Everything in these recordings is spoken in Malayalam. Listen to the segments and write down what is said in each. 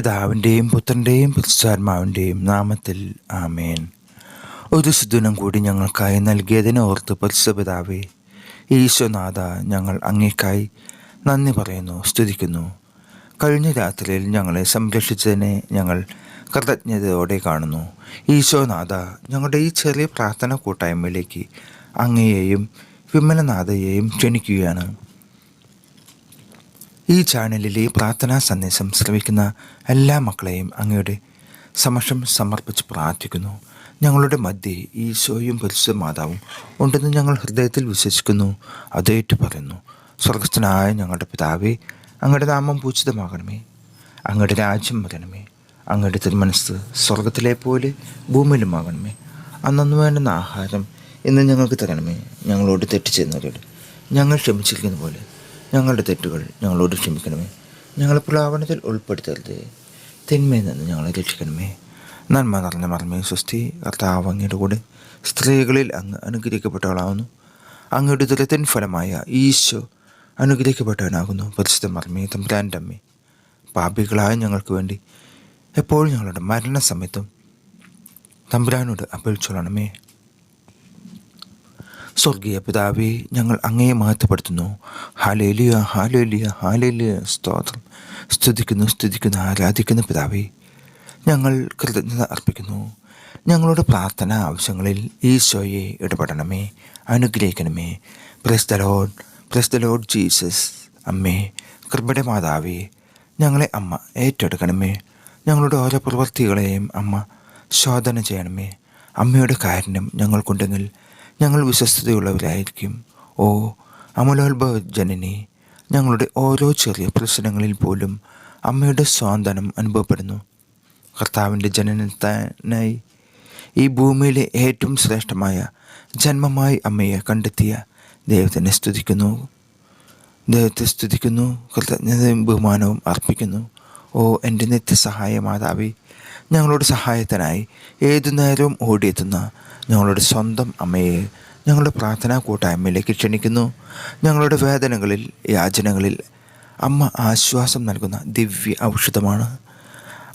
പിതാവിന്റെയും പുത്രന്റെയും പുരുഷാത്മാവിന്റെയും നാമത്തിൽ ആമേൻ. ഒരു സുദിനം കൂടി ഞങ്ങൾക്കായി നൽകിയതിനെ ഓർത്ത് പരിശുദ്ധ പിതാവേ ഞങ്ങൾ അങ്ങേക്കായി നന്ദി പറയുന്നു സ്തുതിക്കുന്നു. കഴിഞ്ഞ രാത്രിയിൽ ഞങ്ങളെ സംരക്ഷിച്ചതിനെ ഞങ്ങൾ കൃതജ്ഞതയോടെ കാണുന്നു. ഈശോനാഥ ഞങ്ങളുടെ ഈ ചെറിയ പ്രാർത്ഥന കൂട്ടായ്മയിലേക്ക് അങ്ങയെയും വിമലനാഥയെയും ക്ഷണിക്കുകയാണ്. ഈ ചാനലിലെ പ്രാർത്ഥനാ സന്ദേശം ശ്രവിക്കുന്ന എല്ലാ മക്കളെയും അങ്ങയുടെ സമക്ഷം സമർപ്പിച്ച് പ്രാർത്ഥിക്കുന്നു. ഞങ്ങളുടെ മധ്യേ ഈശോയും പരിശുദ്ധ മാതാവും ഉണ്ടെന്ന് ഞങ്ങൾ ഹൃദയത്തിൽ വിശ്വസിക്കുന്നു. അതേറ്റു പറയുന്നു സ്വർഗസ്ഥനായ ഞങ്ങളുടെ പിതാവേ അങ്ങയുടെ നാമം പൂജിതമാകണമേ. അങ്ങയുടെ രാജ്യം വരണമേ. അങ്ങയുടെ തിരുമനസ് സ്വർഗത്തിലെ പോലെ ഭൂമിയിലുമാകണമേ. അന്നു വേണ്ടുന്ന ആഹാരം ഇന്ന് ഞങ്ങൾക്ക് തരണമേ. ഞങ്ങളോട് തെറ്റ് ചെയ്യുന്നവരോട് ഞങ്ങൾ ക്ഷമിച്ചിരിക്കുന്ന പോലെ ഞങ്ങളുടെ തെറ്റുകൾ ഞങ്ങളോട് ക്ഷമിക്കണമേ. ഞങ്ങളെ പുലാവനത്തിൽ ഉൾപ്പെടുത്തരുത്. തിന്മയിൽ നിന്ന് ഞങ്ങളെ രക്ഷിക്കണമേ. നന്മ നിറഞ്ഞ മറമേ സ്വസ്തി കർത്താവ് അങ്ങയുടെ കൂടെ സ്ത്രീകളിൽ അങ്ങ് അനുഗ്രഹിക്കപ്പെട്ടവളാവുന്നു. അങ്ങയുടെ ദുരിതൻ ഫലമായ ഈശോ അനുഗ്രഹിക്കപ്പെട്ടവനാകുന്നു. പരിശുദ്ധ മർമ്മേ തമ്പുരാന്റെ അമ്മേ. പാപികളായ ഞങ്ങൾക്ക് വേണ്ടി എപ്പോഴും ഞങ്ങളുടെ മരണസമയത്തും തമ്പുരാനോട് അപേക്ഷിച്ചോളണമേ. സ്വർഗീയ പിതാവേ ഞങ്ങൾ അങ്ങയെ മഹത്വപ്പെടുത്തുന്നു. Hallelujah hallelujah hallelujah. സ്തോത്രം. സ്തുതിക്കുന്നു സ്തുതിക്കുന്നു ആരാധിക്കുന്ന പിതാവേ. ഞങ്ങൾ കൃതജ്ഞത അർപ്പിക്കുന്നു. ഞങ്ങളുടെ പ്രാർത്ഥന ആവശ്യങ്ങളിൽ ഈശോയെ ഇടപെടണമേ അനുഗ്രഹിക്കണമേ. Praise the Lord praise the Lord Jesus അമ്മേ കൃപയുടെ മാതാവേ ഞങ്ങളെ അമ്മ ഏറ്റെടുക്കണമേ. ഞങ്ങളുടെ ഓരോ പ്രവൃത്തികളെയും അമ്മ ശോധന ചെയ്യണമേ. അമ്മയുടെ കാരുണ്യം ഞങ്ങൾക്കുണ്ടെങ്കിൽ ഞങ്ങൾ വിശ്വസ്തതയുള്ളവരായിരിക്കും. ഓ അമലോത്ഭവ ജനനെ ഞങ്ങളുടെ ഓരോ ചെറിയ പ്രശ്നങ്ങളിൽ പോലും അമ്മയുടെ സ്വാന്തനം അനുഭവപ്പെടുന്നു. കർത്താവിന്റെ ജനനത്തിനായി ഈ ഭൂമിയിലെ ഏറ്റവും ശ്രേഷ്ഠമായ ജന്മമായി അമ്മയെ കണ്ടെത്തിയ ദൈവത്തിനെ സ്തുതിക്കുന്നു. ദൈവത്തെ സ്തുതിക്കുന്നു കൃതജ്ഞതയും ബഹുമാനവും അർപ്പിക്കുന്നു. ഓ എന്റെ നിത്യസഹായ മാതാവി ഞങ്ങളുടെ സഹായത്തിനായി ഏതു നേരവും ഓടിയെത്തുന്ന ഞങ്ങളുടെ സ്വന്തം അമ്മയെ ഞങ്ങളുടെ പ്രാർത്ഥനാ കൂട്ടായ്മയിലേക്ക് ക്ഷണിക്കുന്നു. ഞങ്ങളുടെ വേദനകളിൽ യാചനകളിൽ അമ്മ ആശ്വാസം നൽകുന്ന ദിവ്യ ഔഷധമാണ്.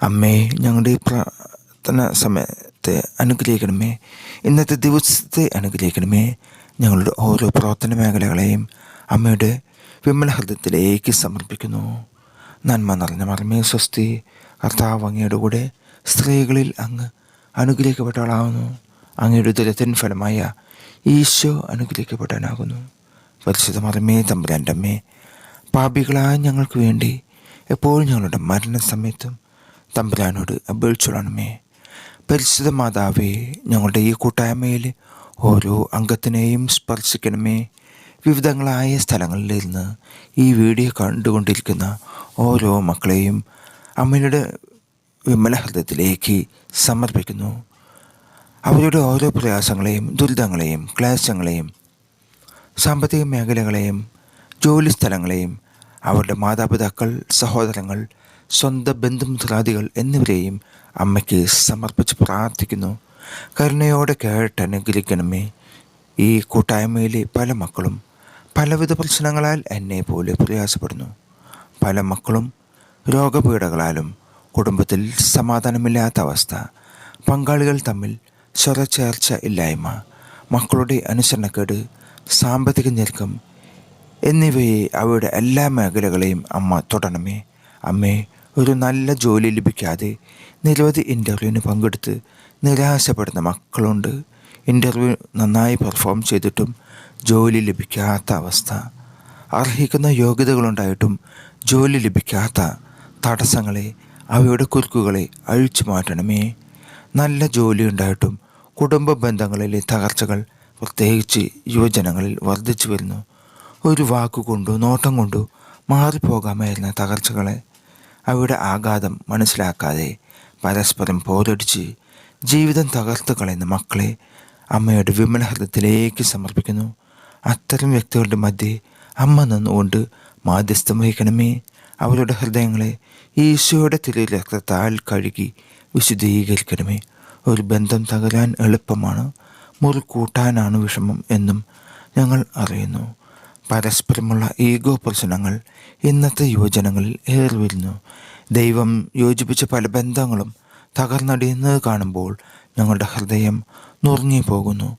അമ്മയെ ഞങ്ങളുടെ പ്രാർത്ഥന സമയത്തെ അനുഗ്രഹിക്കണമേ. ഇന്നത്തെ ദിവസത്തെ അനുഗ്രഹിക്കണമേ. ഞങ്ങളുടെ ഓരോ പ്രവർത്തന മേഖലകളെയും അമ്മയുടെ വിമല ഹൃദയത്തിലേക്ക് സമർപ്പിക്കുന്നു. നന്മ നിറഞ്ഞ മറമേ സ്വസ്തി കർത്താവ് അങ്ങയുടെ കൂടെ സ്ത്രീകളിൽ അങ്ങ് അനുഗ്രഹിക്കപ്പെട്ടവളാവുന്നു. അങ്ങയുടെ ദുരത്തിൻ ഫലമായ ഈശോ അനുഗ്രഹിക്കപ്പെടാനാകുന്നു. പരിശുദ്ധ മറമേ തമ്പുരാന്റെ അമ്മേ പാപികളായ ഞങ്ങൾക്ക് വേണ്ടി എപ്പോഴും ഞങ്ങളുടെ മരണസമയത്തും തമ്പുരാനോട് അപേക്ഷിച്ചോളണമേ പരിശുദ്ധ മാതാവേ ഞങ്ങളുടെ ഈ കൂട്ടായ്മയിൽ ഓരോ അംഗത്തിനെയും സ്പർശിക്കണമേ. വിവിധങ്ങളായ സ്ഥലങ്ങളിലിരുന്ന് ഈ വീഡിയോ കണ്ടുകൊണ്ടിരിക്കുന്ന ഓരോ മക്കളെയും അമ്മയുടെ വിമല ഹൃദയത്തിലേക്ക് സമർപ്പിക്കുന്നു. അവരുടെ ഓരോ പ്രയാസങ്ങളെയും ദുരിതങ്ങളെയും ക്ലേശങ്ങളെയും സാമ്പത്തിക മേഖലകളെയും ജോലി സ്ഥലങ്ങളെയും അവരുടെ മാതാപിതാക്കൾ സഹോദരങ്ങൾ സ്വന്തം ബന്ധുമിത്രാദികൾ എന്നിവരെയും അമ്മയ്ക്ക് സമർപ്പിച്ച് പ്രാർത്ഥിക്കുന്നു. കരുണയോടെ കേട്ട് അനുഗ്രഹിക്കണമേ. ഈ കൂട്ടായ്മയിലെ പല മക്കളും പലവിധ പ്രശ്നങ്ങളാൽ എന്നെ പോലെ പ്രയാസപ്പെടുന്നു. പല മക്കളും രോഗപീഠകളാലും കുടുംബത്തിൽ സമാധാനമില്ലാത്ത അവസ്ഥ. പങ്കാളികൾ തമ്മിൽ സ്വരച്ചേർച്ച ഇല്ലായ്മ മക്കളുടെ അനുസരണക്കേട് സാമ്പത്തിക ഞെരുക്കം എന്നിവയെ അവയുടെ എല്ലാ മേഖലകളെയും അമ്മ തൊടണമേ. അമ്മേ ഒരു നല്ല ജോലി ലഭിക്കാതെ നിരവധി ഇന്റർവ്യൂവിന് പങ്കെടുത്ത് നിരാശപ്പെടുന്ന മക്കളുണ്ട്. ഇന്റർവ്യൂ നന്നായി പെർഫോം ചെയ്തിട്ടും ജോലി ലഭിക്കാത്ത അവസ്ഥ. അർഹിക്കുന്ന യോഗ്യതകളുണ്ടായിട്ടും ജോലി ലഭിക്കാത്ത തടസ്സങ്ങളെ അവയുടെ കുരുക്കുകളെ അഴിച്ചു മാറ്റണമേ നല്ല ജോലി ഉണ്ടായിട്ടും കുടുംബ ബന്ധങ്ങളിലെ തകർച്ചകൾ പ്രത്യേകിച്ച് യുവജനങ്ങളിൽ വർദ്ധിച്ചു വരുന്നു. ഒരു വാക്കുകൊണ്ടോ നോട്ടം കൊണ്ടോ മാറിപ്പോകാമായിരുന്ന തകർച്ചകളെ അവയുടെ ആഘാതം മനസ്സിലാക്കാതെ പരസ്പരം പോരടിച്ച് ജീവിതം തകർത്ത് കളയുന്ന മക്കളെ അമ്മയുടെ വിമലഹൃദത്തിലേക്ക് സമർപ്പിക്കുന്നു. അത്തരം വ്യക്തികളുടെ മധ്യേ അമ്മ നിന്നുകൊണ്ട് മാധ്യസ്ഥം വഹിക്കണമേ. അവരുടെ ഹൃദയങ്ങളെ ഈശോയുടെ തിരുരക്തത്താൽ കഴുകി വിശുദ്ധീകരിക്കണമേ. ഒരു ബന്ധം തകരാൻ എളുപ്പമാണ്. മുറി കൂട്ടാനാണ് വിഷമം എന്നും ഞങ്ങൾ അറിയുന്നു. പരസ്പരമുള്ള ഈഗോ പ്രശ്നങ്ങൾ ഇന്നത്തെ യുവജനങ്ങളിൽ ഏറി വരുന്നു ദൈവം യോജിപ്പിച്ച പല ബന്ധങ്ങളും തകർന്നടിയുന്നത് കാണുമ്പോൾ ഞങ്ങളുടെ ഹൃദയം നുറുങ്ങി പോകുന്നു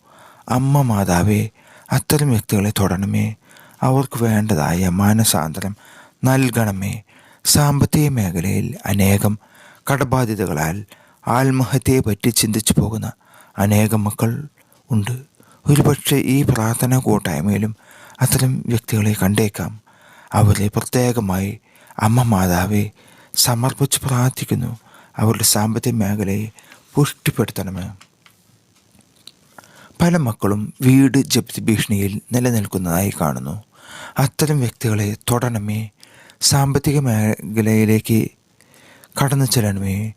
അമ്മ മാതാവേ അത്തരം വ്യക്തികളെ തൊടണമേ. അവർക്ക് വേണ്ടതായ മാനസാന്തരം നൽകണമേ. സാമ്പത്തിക മേഖലയിൽ അനേകം കടബാധ്യതകളാൽ ആത്മഹത്യയെ പറ്റി ചിന്തിച്ചു പോകുന്ന അനേകം മക്കൾ ഉണ്ട്. ഒരുപക്ഷെ ഈ പ്രാർത്ഥനാ കൂട്ടായ്മയിലും അത്തരം വ്യക്തികളെ കണ്ടേക്കാം. അവരെ പ്രത്യേകമായി അമ്മ മാതാവെ സമർപ്പിച്ച് പ്രാർത്ഥിക്കുന്നു. അവരുടെ സാമ്പത്തിക മേഖലയെ പുഷ്ടിപ്പെടുത്തണമേ. പല മക്കളും വീട് ജപ്തി ഭീഷണിയിൽ നിലനിൽക്കുന്നതായി കാണുന്നു. അത്തരം വ്യക്തികളെ തൊടണമേ. സാമ്പത്തിക മേഖലയിലേക്ക് കടന്നു ചെല്ലണമേ.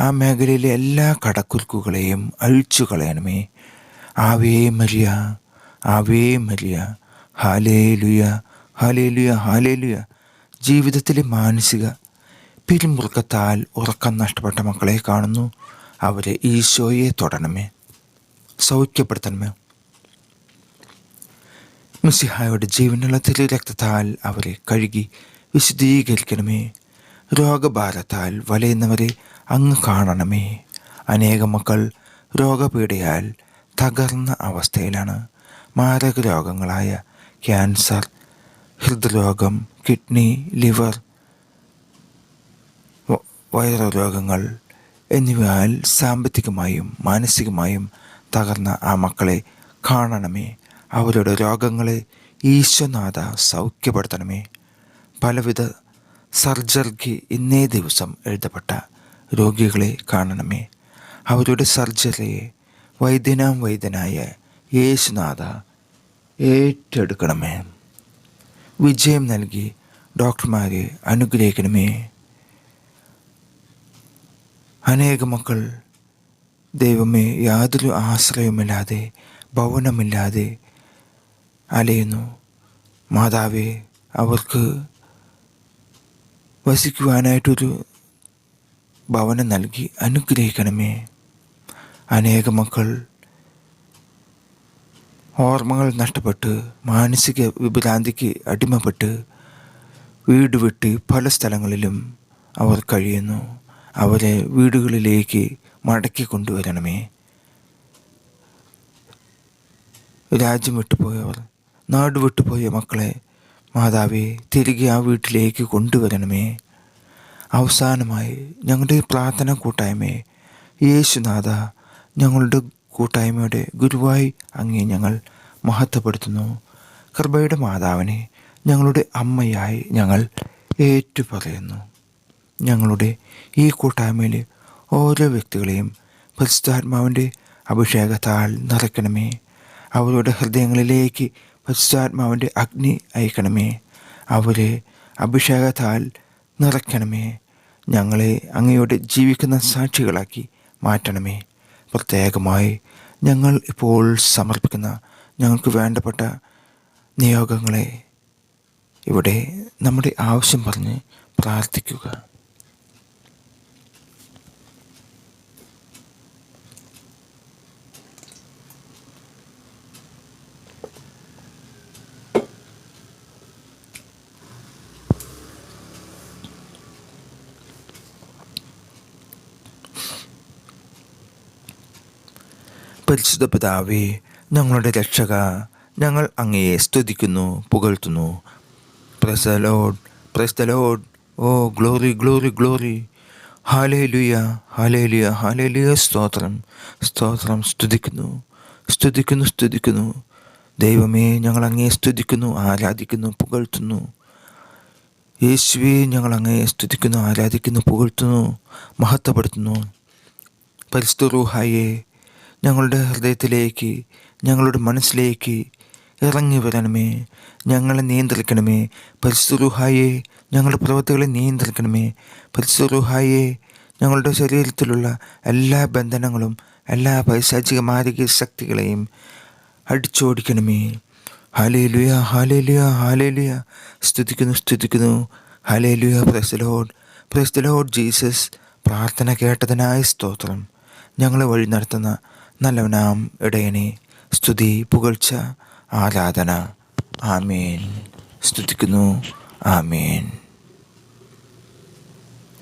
ആ മേഖലയിലെ എല്ലാ കടക്കുരുക്കുകളെയും അഴിച്ചു കളയണമേ ആവേ മരിയ ആവേ മരിയ ഹാലേ ലുയ ഹാലേ ലുയ ഹാലേ ലുയ ജീവിതത്തിലെ മാനസിക പിരിമുറുക്കത്താൽ ഉറക്കം നഷ്ടപ്പെട്ട മക്കളെ കാണുന്നു. അവരെ ഈശോയെ തൊടണമേ. സൗഖ്യപ്പെടുത്തണമേ മിസിഹായുടെ ജീവനുള്ള തിരു രക്തത്താൽ അവരെ കഴുകി വിശദീകരിക്കണമേ രോഗഭാരത്താൽ വലയുന്നവരെ അങ്ങ് കാണണമേ. അനേക മക്കൾ രോഗപീഠയാൽ തകർന്ന അവസ്ഥയിലാണ്. മാരക രോഗങ്ങളായ ക്യാൻസർ ഹൃദ്രോഗം കിഡ്നി ലിവർ വയറു രോഗങ്ങൾ എന്നിവയാൽ സാമ്പത്തികമായും മാനസികമായും തകർന്ന ആ മക്കളെ കാണണമേ. അവരുടെ രോഗങ്ങളെ ഈശ്വനാഥ സൗഖ്യപ്പെടുത്തണമേ. പലവിധ സർജറിക്ക് ഇന്നേ ദിവസം എഴുതപ്പെട്ട രോഗികളെ കാണണമേ. അവരുടെ സർജറിയെ വൈദ്യനാം വൈദ്യനായ യേശുനാഥ ഏറ്റെടുക്കണമേ. വിജയം നൽകി ഡോക്ടർമാരെ അനുഗ്രഹിക്കണമേ. അനേക മക്കൾ ദൈവമേ യാതൊരു ആശ്രയമില്ലാതെ ഭവനമില്ലാതെ അലയുന്നു. മാതാവേ അവർക്ക് വസിക്കുവാനായിട്ടൊരു ഭവനം നൽകി അനുഗ്രഹിക്കണമേ. അനേക മക്കൾ ഓർമ്മകൾ നഷ്ടപ്പെട്ട് മാനസിക വിഭ്രാന്തിക്ക് അടിമപ്പെട്ട് വീട് വിട്ട് പല സ്ഥലങ്ങളിലും അവർ കഴിയുന്നു. അവരെ വീടുകളിലേക്ക് മടക്കി കൊണ്ടുവരണമേ. രാജ്യം വിട്ടുപോയവർ നാട് വിട്ടുപോയ മക്കളെ മാതാവെ തിരികെ ആ വീട്ടിലേക്ക് കൊണ്ടുവരണമേ. അവസാനമായി ഞങ്ങളുടെ പ്രാർത്ഥന കൂട്ടായ്മയെ യേശുനാഥ ഞങ്ങളുടെ കൂട്ടായ്മയുടെ ഗുരുവായി അങ്ങേ ഞങ്ങൾ മഹത്വപ്പെടുത്തുന്നു. കൃപയുടെ മാതാവിനെ ഞങ്ങളുടെ അമ്മയായി ഞങ്ങൾ ഏറ്റുപറയുന്നു. ഞങ്ങളുടെ ഈ കൂട്ടായ്മയിലെ ഓരോ വ്യക്തികളെയും പരിശുദ്ധാത്മാവിന്റെ അഭിഷേകത്താൽ നിറയ്ക്കണമേ. അവരുടെ ഹൃദയങ്ങളിലേക്ക് പരിശുദ്ധാത്മാവിന്റെ അഗ്നി അയക്കണമേ. അവരെ അഭിഷേകത്താൽ നിറയ്ക്കണമേ. ഞങ്ങളെ അങ്ങയോട് ജീവിക്കുന്ന സാക്ഷികളാക്കി മാറ്റണമേ. പ്രത്യേകമായി ഞങ്ങൾ ഇപ്പോൾ സമർപ്പിക്കുന്ന ഞങ്ങൾക്ക് വേണ്ടപ്പെട്ട നിയോഗങ്ങളെ ഇവിടെ നമ്മുടെ ആവശ്യം പറഞ്ഞ് പ്രാർത്ഥിക്കുക. പരിശുദ്ധ പിതാവേ ഞങ്ങളുടെ രക്ഷക ഞങ്ങൾ അങ്ങയെ സ്തുതിക്കുന്നു പുകഴ്ത്തുന്നു. Praise the Lord praise the Lord oh glory glory glory hallelujah hallelujah hallelujah സ്തോത്രം സ്തോത്രം. സ്തുതിക്കുന്നു സ്തുതിക്കുന്നു സ്തുതിക്കുന്നു. ദൈവമേ ഞങ്ങൾ അങ്ങയെ സ്തുതിക്കുന്നു ആരാധിക്കുന്നു പുകഴ്ത്തുന്നു. യേശുവെ ഞങ്ങൾ അങ്ങയെ സ്തുതിക്കുന്നു ആരാധിക്കുന്നു പുകഴ്ത്തുന്നു മഹത്വപ്പെടുത്തുന്നു. പരിസ്ഥിതി റൂഹായെ ഞങ്ങളുടെ ഹൃദയത്തിലേക്ക് ഞങ്ങളുടെ മനസ്സിലേക്ക് ഇറങ്ങി വരണമേ. ഞങ്ങളെ നിയന്ത്രിക്കണമേ. പരിസ്ഥുഹായെ ഞങ്ങളുടെ പ്രവൃത്തികളെ നിയന്ത്രിക്കണമേ. പരിസ്ഥുഹായെ ഞങ്ങളുടെ ശരീരത്തിലുള്ള എല്ലാ ബന്ധനങ്ങളും എല്ലാ പൈശാചിക മാരക ശക്തികളെയും അടിച്ചോടിക്കണമേ. ഹാലേലുയ ഹാലേലുയ ഹാലേലുയ സ്തുതിക്കുന്നു സ്തുതിക്കുന്നു. ഹാലേലുയ പ്രസ്തലോഡ് പ്രസ്തലോഡ് ജീസസ് പ്രാർത്ഥന കേട്ടതിനായ സ്തോത്രം. ഞങ്ങളെ വഴി നടത്തുന്ന നല്ലവനാം ഇടയനെ സ്തുതി പുകഴ്ച ആരാധന. ആമേൻ. സ്തുതിക്കുന്നു. ആമേൻ.